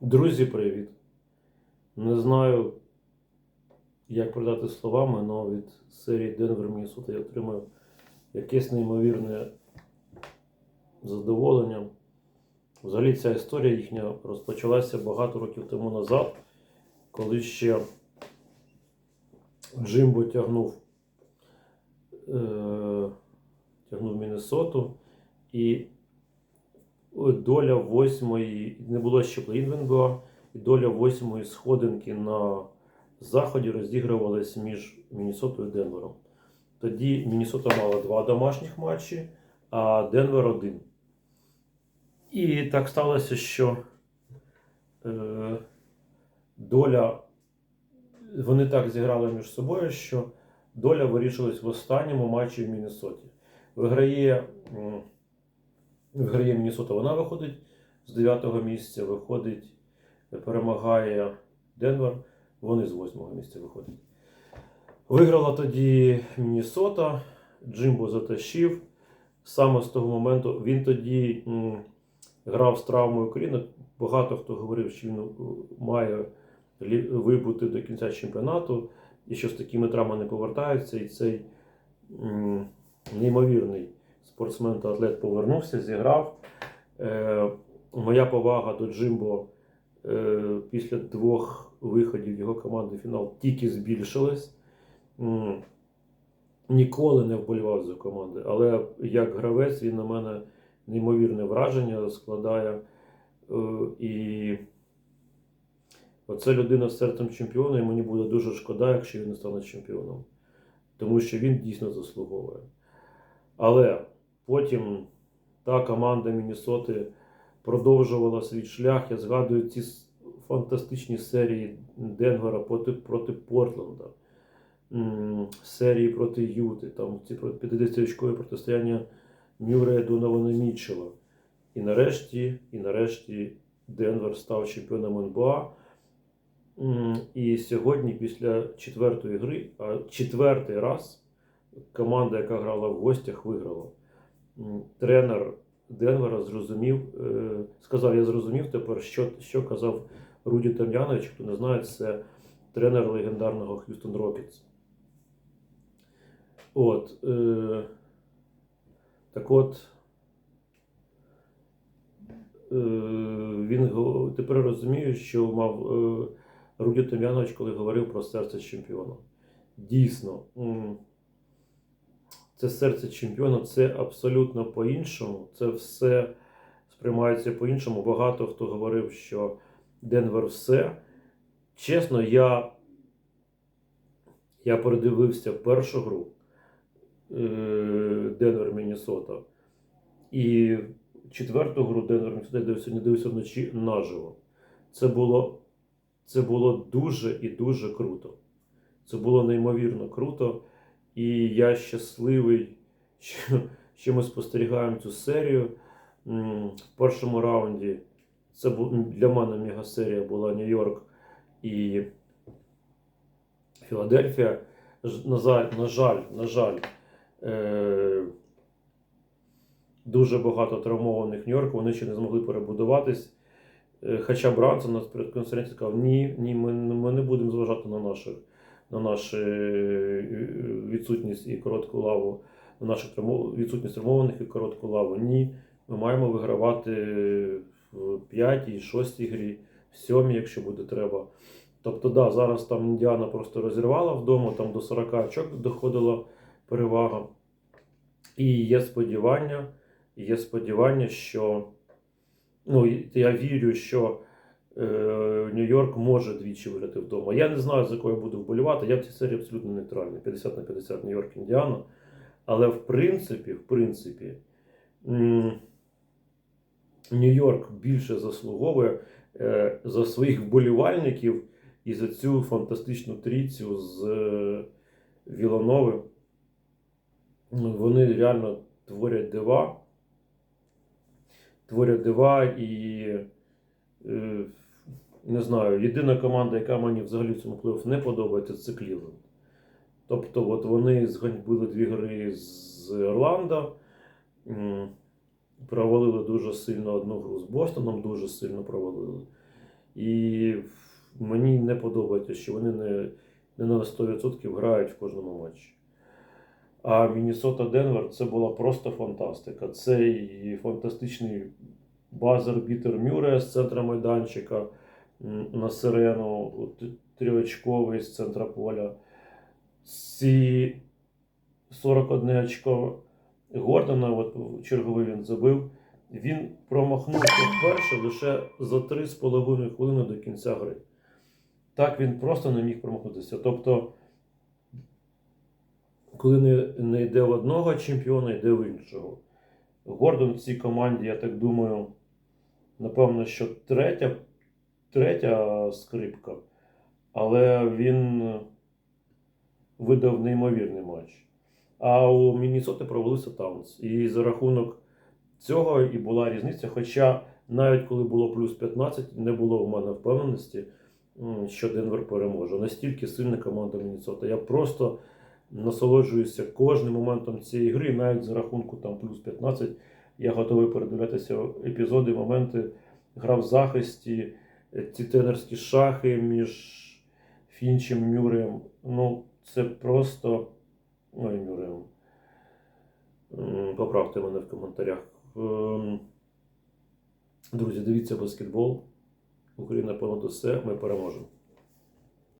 Друзі, привіт! Не знаю, як передати словами, але від серії Денвер Міннесота я отримав якесь неймовірне задоволення. Взагалі ця історія їхня розпочалася багато років тому назад, коли ще Джимбо тягнув, е, тягнув Міннесоту і доля восьмої, не було ще плей-ін в і доля восьмої сходинки на заході розігрувалась між Міннесотою і Денвером. Тоді Міннесота мала два домашніх матчі, а Денвер один. І так сталося, що е, доля, вони так зіграли між собою, що доля вирішилась в останньому матчі в Міннесоті. Виграє. Виграє Міннесота, вона виходить з 9-го місця, виходить, перемагає Денвер, вони з 8-го місця виходять. Виграла тоді Міннесота, Джимбо затащив. Саме з того моменту він тоді м, грав з травмою коліна. Багато хто говорив, що він е, має вибути до кінця чемпіонату, і що з такими травмами не повертаються. І цей м, неймовірний спортсмен та атлет повернувся, зіграв. Е, моя повага до Джимбо е, після двох виходів його команди в фінал тільки збільшилась. Ніколи не вболівав за команди, але як гравець він на мене неймовірне враження складає. Е, і оце людина з серцем чемпіона, і мені буде дуже шкода, якщо він не стане чемпіоном. Тому що він дійсно заслуговує. Але потім та команда Міннесоти продовжувала свій шлях. Я згадую ці фантастичні серії Денвера проти, проти Портленда, серії проти Юти, там ці 50-очкові протистояння Мюррея Донована Мітчелла. І нарешті, і нарешті Денвер став чемпіоном НБА. І сьогодні, після четвертої гри, а четвертий раз команда, яка грала в гостях, виграла. Тренер Денвера зрозумів, е, сказав, я зрозумів тепер, що, що казав Руді Там'янович, хто не знає, це тренер легендарного Х'юстон Рокетс. От, е, так от, е, він тепер розуміє, що мав Руді Там'янович, коли говорив про серце чемпіона. Дійсно, це серце чемпіона, це абсолютно по-іншому. Це все сприймається по-іншому. Багато хто говорив, що Денвер все. Чесно, я, я передивився першу гру е, Денвер Міннесота. І четверту гру Денвер Міннесота я дивився, не дивився вночі наживо. Це було, це було дуже і дуже круто. Це було неймовірно круто. І я щасливий, що, що ми спостерігаємо цю серію. В першому раунді це для мене мегасерія була Нью-Йорк і Філадельфія. На жаль, на жаль, на жаль, е- дуже багато травмованих Нью-Йорку, вони ще не змогли перебудуватись. Е, Хоча Брансон на прес-конференції сказав, ні, ні, ми, ми не будемо зважати на наших на нашу е, відсутність і коротку лаву, на нашу відсутність травмованих і коротку лаву. Ні, ми маємо вигравати в п'ятій, шостій грі, в сьомій, якщо буде треба. Тобто, да, зараз там Індіана просто розірвала вдома, там до 40 очок доходила перевага. І є сподівання, є сподівання, що ну, я вірю, що е, Нью-Йорк може двічі виграти вдома. Я не знаю, за кого я буду вболівати. Я в цій серії абсолютно нейтральний. 50 на 50 Нью-Йорк Індіана. Але в принципі, в принципі, Нью-Йорк більше заслуговує е, за своїх вболівальників і за цю фантастичну трійцю з е, Віланови. Вони реально творять дива. Творять дива і е, не знаю, єдина команда, яка мені взагалі в цьому плей не подобається, це Клівленд. Тобто, от вони зганьбили дві гри з Орландо, провалили дуже сильно одну гру з Бостоном, дуже сильно провалили. І мені не подобається, що вони не, не на 100% грають в кожному матчі. А Міннесота Денвер це була просто фантастика. Це і фантастичний базер бітер Мюре з центра майданчика на сирену, трьохочковий з центра поля. Ці 41 очко Гордона, от черговий він забив. Він промахнувся вперше лише за 3,5 хвилини до кінця гри. Так він просто не міг промахнутися. Тобто, коли не, не йде в одного чемпіона, йде в іншого. Гордон в цій команді, я так думаю, напевно, що третя, третя скрипка, але він видав неймовірний матч. А у Міннесоти провалився Таунс. І за рахунок цього і була різниця. Хоча навіть коли було плюс 15, не було в мене впевненості, що Денвер переможе. Настільки сильна команда Міннесота. Я просто насолоджуюся кожним моментом цієї гри, навіть за рахунку там плюс 15. Я готовий передивлятися епізоди, моменти, гра в захисті, ці тренерські шахи між Фінчем і Мюреєм. Ну, це просто. Ой, Мюреєм. Поправте мене в коментарях. Ем, Друзі, дивіться баскетбол. Україна понад усе, ми переможемо.